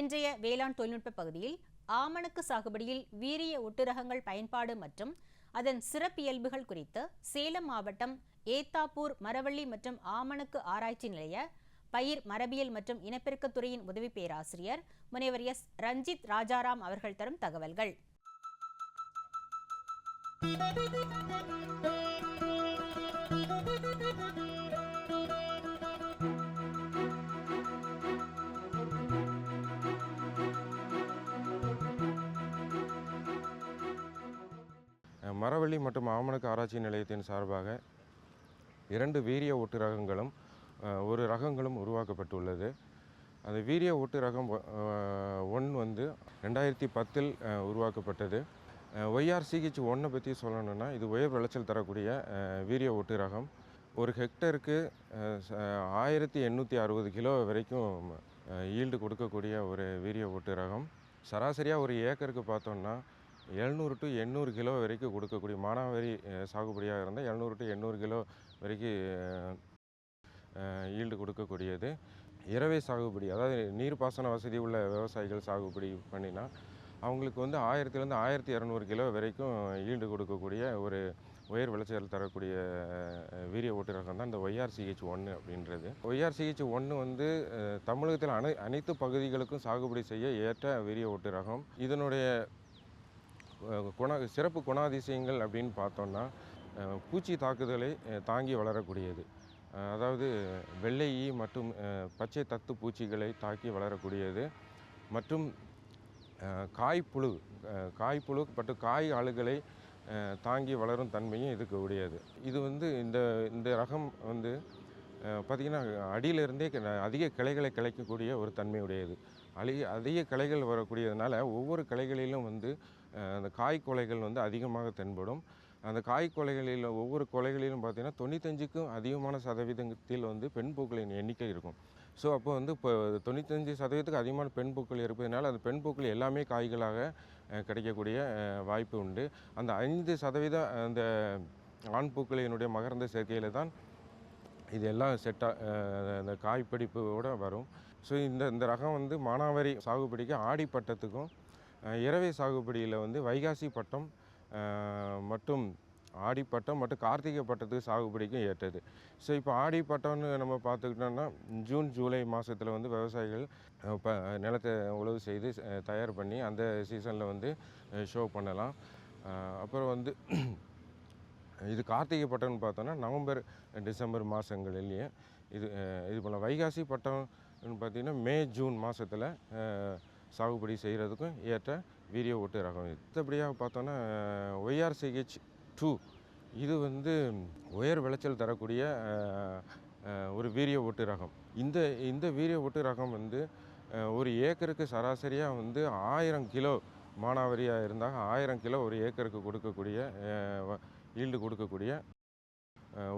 இன்றைய வேளாண் தொழில்நுட்ப பகுதியில் ஆமணக்கு சாகுபடியில் வீரிய ஒட்டுரகங்கள் பயன்பாடு மற்றும் அதன் சிறப்பியல்புகள் குறித்து சேலம் மாவட்டம் ஏத்தாப்பூர் மரவள்ளி மற்றும் ஆமணக்கு ஆராய்ச்சி நிலைய பயிர் மரபியல் மற்றும் இனப்பெருக்கத்துறையின் உதவி பேராசிரியர் முனைவர் எஸ். ரஞ்சித் ராஜாராம் அவர்கள் தரும் தகவல்கள். மரவள்ளி மற்றும் ஆமணக்கு ஆராய்ச்சி நிலையத்தின் சார்பாக இரண்டு வீரிய ஒட்டு ரகங்களும் ஒரு ரகங்களும் உருவாக்கப்பட்டுள்ளது. அந்த வீரிய ஒட்டு ரகம் ஒன் வந்து ரெண்டாயிரத்தி பத்தில் உருவாக்கப்பட்டது. ஒய்ஆர் சிஹெச் ஒன்றை பற்றி சொல்லணும்னா இது உயர் விளைச்சல் தரக்கூடிய வீரிய ஒட்டு ரகம். ஒரு ஹெக்டருக்கு ஆயிரத்தி எண்ணூற்றி அறுபது கிலோ வரைக்கும் ஈல்டு கொடுக்கக்கூடிய ஒரு வீரிய ஒட்டு ரகம். சராசரியாக ஒரு ஏக்கருக்கு பார்த்தோம்னா எழுநூறு டு எண்ணூறு கிலோ வரைக்கும் கொடுக்கக்கூடிய மானாவாரி சாகுபடியாக இருந்தால் எழுநூறு டு எண்ணூறு கிலோ வரைக்கும் ஈல்டு கொடுக்கக்கூடியது. இரவை சாகுபடி அதாவது நீர்ப்பாசன வசதி உள்ள விவசாயிகள் சாகுபடி பண்ணினா அவங்களுக்கு வந்து ஆயிரத்துலேருந்து ஆயிரத்தி இரநூறு கிலோ வரைக்கும் ஈல்டு கொடுக்கக்கூடிய ஒரு உயர் விளைச்சல் தரக்கூடிய வீரிய ஓட்டு ரகம் தான் இந்த ஒய்ஆர்சிஹெச் ஒன்று அப்படின்றது. ஒய்ஆர்சிஹெச் ஒன்று வந்து தமிழகத்தில் அனை அனைத்து பகுதிகளுக்கும் சாகுபடி செய்ய ஏற்ற வீரிய ஓட்டு ரகம் இதனுடைய குண சிறப்பு குணாதிசயங்கள் அப்படின்னு பார்த்தோன்னா பூச்சி தாக்குதலை தாங்கி வளரக்கூடியது. அதாவது வெள்ளை ஈ மற்றும் பச்சை தத்து பூச்சிகளை தாக்கி வளரக்கூடியது. மற்றும் காய்ப்புழு காய்ப்புழு மற்றும் காய் ஆளுகளை தாங்கி வளரும் தன்மையும் இதுக்கு உடையது. இது வந்து இந்த இந்த ரகம் வந்து பார்த்திங்கன்னா அடியிலிருந்தே க- அதிக கிளைகளை கிளைக்கக்கூடிய ஒரு தன்மை உடையது. அதிக அதிக கிளைகள் வரக்கூடியதுனால ஒவ்வொரு கிளைகளிலும் வந்து அந்த காய் கொலைகள் வந்து அதிகமாக தென்படும். அந்த காய் கொலைகளில் ஒவ்வொரு கொலைகளிலும் பார்த்திங்கன்னா தொண்ணூத்தஞ்சுக்கும் அதிகமான சதவீதத்தில் வந்து பெண் பூக்களின் எண்ணிக்கை இருக்கும். ஸோ அப்போ வந்து இப்போ தொண்ணூத்தஞ்சு சதவீதத்துக்கு அதிகமான பெண் பூக்கள் இருப்பதனால அந்த பெண் பூக்கள் எல்லாமே காய்களாக கிடைக்கக்கூடிய வாய்ப்பு உண்டு. அந்த ஐந்து சதவீதம் அந்த ஆண் பூக்களினுடைய மகர்ந்த சேர்க்கையில் தான் இது எல்லாம் செட்டாக அந்த காய்ப்பிடிப்போடு வரும். ஸோ இந்த இந்த ரகம் வந்து மானாவாரி சாகுபடிக்கு ஆடி இரவை சாகுபடியில் வந்து வைகாசி பட்டம் மற்றும் ஆடிப்பட்டம் மற்றும் கார்த்திகை பட்டத்துக்கு சாகுபடிக்கும் ஏற்றது. ஸோ இப்போ ஆடிப்பட்டம்னு நம்ம பார்த்துக்கிட்டோம்னா ஜூன் ஜூலை மாதத்தில் வந்து விவசாயிகள் இப்போ ப நிலத்தை உழவு செய்து தயார் பண்ணி அந்த சீசனில் வந்து ஷோ பண்ணலாம். அப்புறம் வந்து இது கார்த்திகை பட்டம்னு பார்த்தோன்னா நவம்பர் டிசம்பர் மாதங்களிலேயே இது இது போல் வைகாசி பட்டம்னு பார்த்திங்கன்னா மே ஜூன் மாதத்தில் சாகுபடி செய்கிறதுக்கும் ஏற்ற வீரிய ஓட்டு ரகம் இது. மற்றபடியாக பார்த்தோன்னா ஒய்ஆர்சிஹெச் டூ. இது வந்து உயர் விளைச்சல் தரக்கூடிய ஒரு வீரிய ஓட்டு ரகம். இந்த இந்த வீரிய ஓட்டு ரகம் வந்து ஒரு ஏக்கருக்கு சராசரியாக வந்து ஆயிரம் கிலோ மானாவரியாக இருந்தால் ஆயிரம் கிலோ ஒரு ஏக்கருக்கு கொடுக்கக்கூடிய ஈல்டு கொடுக்கக்கூடிய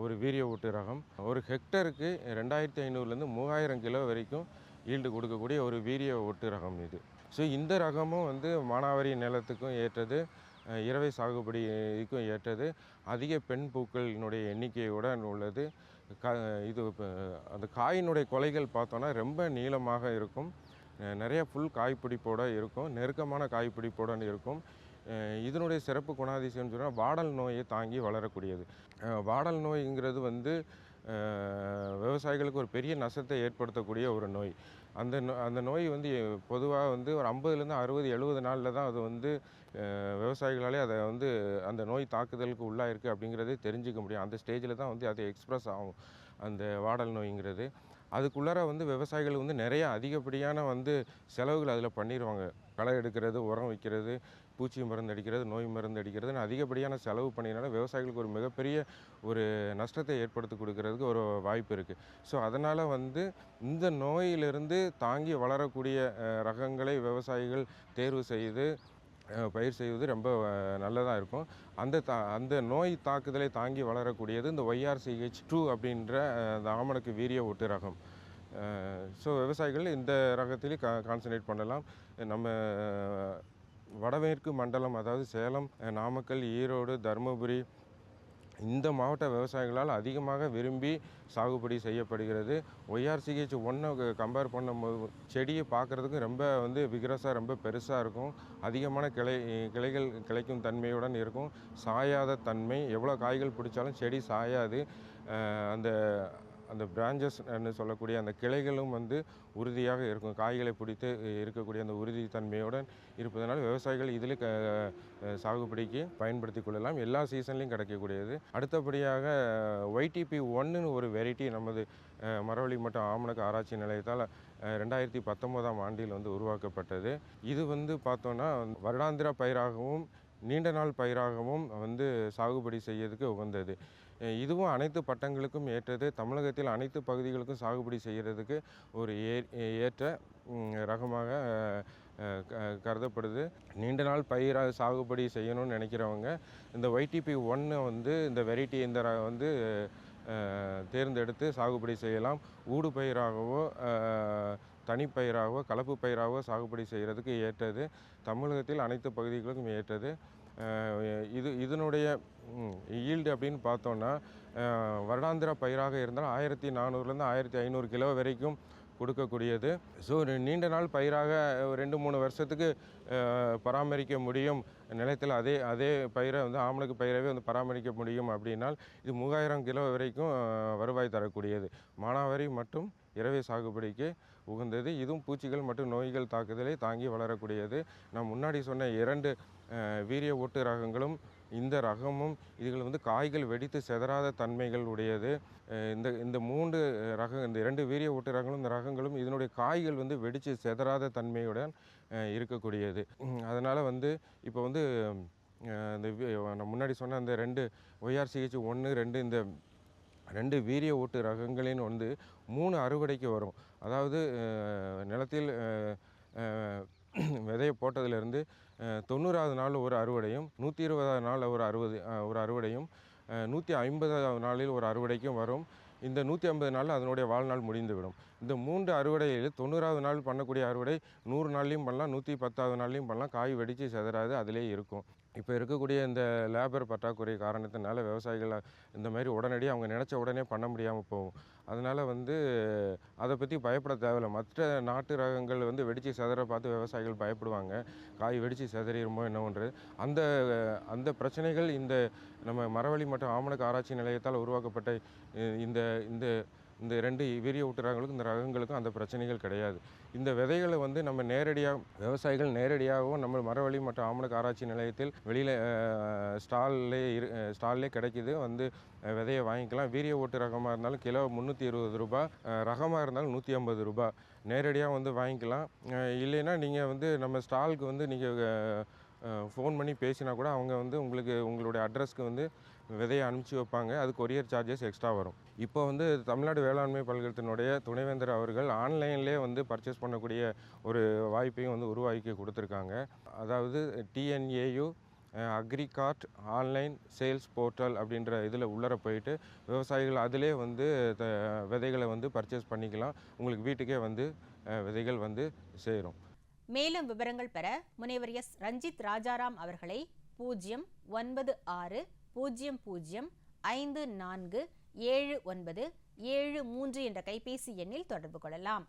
ஒரு வீரிய ஓட்டு ரகம். ஒரு ஹெக்டருக்கு ரெண்டாயிரத்தி ஐநூறுலேருந்து மூவாயிரம் கிலோ வரைக்கும் ஈல்டு கொடுக்கக்கூடிய ஒரு வீரிய ஒட்டு ரகம் இது. ஸோ இந்த ரகமும் வந்து மானாவாரி நிலத்துக்கும் ஏற்றது இரவை சாகுபடிக்கும் ஏற்றது அதிக பெண் பூக்களினுடைய எண்ணிக்கையுடன் உள்ளது. க இது அந்த காயினுடைய கொலைகள் பார்த்தோன்னா ரொம்ப நீளமாக இருக்கும். நிறைய ஃபுல் காய்ப்பிடிப்போட இருக்கும் நெருக்கமான காய்ப்பிடிப்போட இருக்கும். இதனுடைய சிறப்பு குணாதிசயம்னு சொன்னால் வாடல் நோயை தாங்கி வளரக்கூடியது. வாடல் நோய்ங்கிறது வந்து விவசாயிகளுக்கு ஒரு பெரிய நஷ்டத்தை ஏற்படுத்தக்கூடிய ஒரு நோய். அந்த நோ அந்த நோய் வந்து பொதுவாக வந்து ஒரு ஐம்பதுலேருந்து அறுபது எழுபது நாளில் தான் அது வந்து விவசாயிகளாலே அதை வந்து அந்த நோய் தாக்குதலுக்கு உள்ளாயிருக்கு அப்படிங்கிறதே தெரிஞ்சுக்க முடியும். அந்த ஸ்டேஜில் தான் வந்து அது எக்ஸ்ப்ரெஸ் ஆகும் அந்த வாடல் நோய்ங்கிறது. அதுக்குள்ளார வந்து விவசாயிகள் வந்து நிறைய அதிகப்படியான வந்து செலவுகள் அதில் பண்ணிடுவாங்க களை எடுக்கிறது உரம் வைக்கிறது பூச்சி மருந்து அடிக்கிறது நோய் மருந்து அடிக்கிறதுன்னு அதிகப்படியான செலவு பண்ணினால விவசாயிகளுக்கு ஒரு மிகப்பெரிய ஒரு நஷ்டத்தை ஏற்படுத்தி கொடுக்கறதுக்கு ஒரு வாய்ப்பு இருக்குது ஸோ அதனால் வந்து இந்த நோயிலிருந்து தாங்கி வளரக்கூடிய ரகங்களை விவசாயிகள் தேர்வு செய்து பயிர் செய்வது ரொம்ப நல்லதாக இருக்கும். அந்த தா அந்த நோய் தாக்குதலை தாங்கி வளரக்கூடியது இந்த ஒய்ஆர்சிஹெச் டூ அப்படின்ற அந்த ஆமணக்கு வீரிய ஒட்டு ரகம். ஸோ விவசாயிகள் இந்த ரகத்திலே கா கான்சன்ட்ரேட் பண்ணலாம். நம்ம வடமேற்கு மண்டலம் அதாவது சேலம் நாமக்கல் ஈரோடு தருமபுரி இந்த மாவட்ட விவசாயிகளால் அதிகமாக விரும்பி சாகுபடி செய்யப்படுகிறது. ஒய்ஆர்சிஹெச் ஒன்றை கம்பேர் பண்ணும்போது செடியை பார்க்குறதுக்கு ரொம்ப வந்து விக்ரஸாக ரொம்ப பெருசாக இருக்கும். அதிகமான கிளை கிளைகள் கிளைக்கும் தன்மையுடன் இருக்கும். சாயாத தன்மை எவ்வளோ காய்கள் பிடிச்சாலும் செடி சாயாது. அந்த அந்த பிரான்ச்சஸ் என்று சொல்லக்கூடிய அந்த கிளைகளும் வந்து உறுதியாக இருக்கும். காய்களை பிடித்து இருக்கக்கூடிய அந்த உறுதித்தன்மையுடன் இருப்பதனால் விவசாயிகள் இதில் க சாகுபடிக்கு பயன்படுத்தி கொள்ளலாம். எல்லா சீசன்லையும் கிடைக்கக்கூடியது. அடுத்தபடியாக ஒய்டிபி ஒன்றுன்னு ஒரு வெரைட்டி நமது மரவழி மரவள்ளி மற்றும் ஆமணக்கு ஆராய்ச்சி நிலையத்தால் ரெண்டாயிரத்தி பத்தொம்போதாம் ஆண்டில் வந்து உருவாக்கப்பட்டது. இது வந்து பார்த்தோன்னா வருடாந்திர பயிராகவும் நீண்ட நாள் பயிராகவும் வந்து சாகுபடி செய்யறதுக்கு உகந்தது. இதுவும் அனைத்து பட்டங்களுக்கும் ஏற்றது. தமிழகத்தில் அனைத்து பகுதிகளுக்கும் சாகுபடி செய்கிறதுக்கு ஒரு ஏ ஏற்ற ரகமாக க- கருதப்படுது. நீண்ட நாள் பயிராக சாகுபடி செய்யணும்னு நினைக்கிறவங்க இந்த ஒய்டிபி ஒன்று வந்து இந்த வெரைட்டி இந்த ர- வந்து தேர்ந்தெடுத்து சாகுபடி செய்யலாம். ஊடு பயிராகவோ தனிப்பயிராகவோ கலப்பு பயிராகவோ சாகுபடி செய்கிறதுக்கு ஏற்றது. தமிழகத்தில் அனைத்து பகுதிகளுக்கும் ஏற்றது. இது இதனுடைய ஈல்டு அப்படின்னு பார்த்தோன்னா வருடாந்திர பயிராக இருந்தால் ஆயிரத்தி நானூறுலேருந்து ஆயிரத்தி ஐநூறு கிலோ வரைக்கும் கொடுக்கக்கூடியது. ஸோ நீண்ட நாள் பயிராக ரெண்டு மூணு வருஷத்துக்கு பராமரிக்க முடியும் நிலத்தில் அதே அதே பயிரை வந்து ஆமணக்கு பயிரவே வந்து பராமரிக்க முடியும் அப்படின்னால் இது மூவாயிரம் கிலோ வரைக்கும் வருவாய் தரக்கூடியது. மானாவாரி மற்றும் இரவை சாகுபடிக்கு உகந்தது. இதுவும் பூச்சிகள் மற்றும் நோய்கள் தாக்குதலை தாங்கி வளரக்கூடியது. நான் முன்னாடி சொன்ன இரண்டு வீரிய ஓட்டு ரகங்களும் இந்த ரகமும் இதுகள் வந்து காய்கள் வெடித்து செதறாத தன்மைகள் உடையது. இந்த இந்த மூன்று ரக இந்த இரண்டு வீரிய ஓட்டு ரகங்களும் இந்த ரகங்களும் இதனுடைய காய்கள் வந்து வெடித்து செதறாத தன்மையுடன் இருக்கக்கூடியது. அதனால் வந்து இப்போ வந்து இந்த நான் முன்னாடி சொன்ன அந்த ரெண்டு ஒய்ஆர்சிஹெச் ஒன்று ரெண்டு இந்த ரெண்டு வீரிய ஓட்டு ரகங்களின் வந்து மூணு அறுவடைக்கு வரும். அதாவது நிலத்தில் விதையை போட்டதிலிருந்து தொண்ணூறாவது நாள் ஒரு அறுவடையும் நூற்றி இருபதாவது நாள் ஒரு அறுபது ஒரு அறுவடையும் நூற்றி ஐம்பதாவது நாளில் ஒரு அறுவடைக்கும் வரும். இந்த நூற்றி ஐம்பது நாளில் அதனுடைய வாழ்நாள் முடிந்துவிடும். இந்த மூன்று அறுவடையில் தொண்ணூறாவது நாள் பண்ணக்கூடிய அறுவடை நூறு நாள்லையும் பண்ணலாம் நூற்றி பத்தாவது நாள்லையும் பண்ணலாம். காய் வெடித்து செதறாது அதிலே இருக்கும். இப்போ இருக்கக்கூடிய இந்த லேபர் பற்றாக்குறை காரணத்தினால விவசாயிகள் இந்த மாதிரி உடனடியாக அவங்க நினச்ச உடனே பண்ண முடியாமல் போகும். அதனால் வந்து அதை பற்றி பயப்பட தேவையில்லை. மற்ற நாட்டு ரகங்கள் வந்து வெடித்து செதற பார்த்து விவசாயிகள் பயப்படுவாங்க. காய் வெடித்து செதறிடுமோ என்னவென்று அந்த அந்த பிரச்சனைகள் இந்த நம்ம மரவள்ளி மற்றும் ஆமணக்கு ஆராய்ச்சி நிலையத்தால் உருவாக்கப்பட்ட இந்த இந்த இந்த ரெண்டு வீரிய ஊட்டு ரகங்களுக்கும் இந்த ரகங்களுக்கும் அந்த பிரச்சனைகள் கிடையாது. இந்த விதைகளை வந்து நம்ம நேரடியாக விவசாயிகள் நேரடியாகவும் நம்ம மரவழி மற்றும் ஆமணக்கு ஆராய்ச்சி நிலையத்தில் வெளியில் ஸ்டால்லே இரு ஸ்டால்லே கிடைக்கிது. வந்து விதையை வாங்கிக்கலாம். வீரிய ஓட்டு ரகமாக இருந்தாலும் கிலோ முந்நூற்றி இருபது ரூபா ரகமாக இருந்தாலும் நூற்றி ஐம்பது ரூபா. நேரடியாக வந்து வாங்கிக்கலாம். இல்லைன்னா நீங்கள் வந்து நம்ம ஸ்டாலுக்கு வந்து நீங்கள் ஃபோன் பண்ணி பேசினா கூட அவங்க வந்து உங்களுக்கு உங்களுடைய அட்ரஸ்க்கு வந்து விதையை அனுப்பிச்சி வைப்பாங்க. அது கொரியர் சார்ஜஸ் எக்ஸ்ட்ரா வரும். இப்போ வந்து தமிழ்நாடு வேளாண்மை பல்கலத்தினுடைய துணைவேந்தர் அவர்கள் ஆன்லைன்லேயே வந்து பர்ச்சேஸ் பண்ணக்கூடிய ஒரு வாய்ப்பையும் வந்து உருவாக்கி கொடுத்துருக்காங்க. அதாவது TNAU Agricart online sales portal அப்படின்ற இதில் உள்ளர போயிட்டு விவசாயிகள் அதிலே வந்து த- விதைகளை வந்து பர்ச்சேஸ் பண்ணிக்கலாம். உங்களுக்கு வீட்டுக்கே வந்து விதைகள் வந்து சேரும். மேலும் விவரங்கள் பெற முனைவர் எஸ். ரஞ்சித் ராஜாராம் அவர்களை பூஜ்ஜியம் ஒன்பது ஆறு பூஜ்ஜியம் பூஜ்ஜியம் ஐந்து நான்கு ஏழு ஒன்பது ஏழு மூன்று என்ற கைபேசி எண்ணில் தொடர்பு கொள்ளலாம்.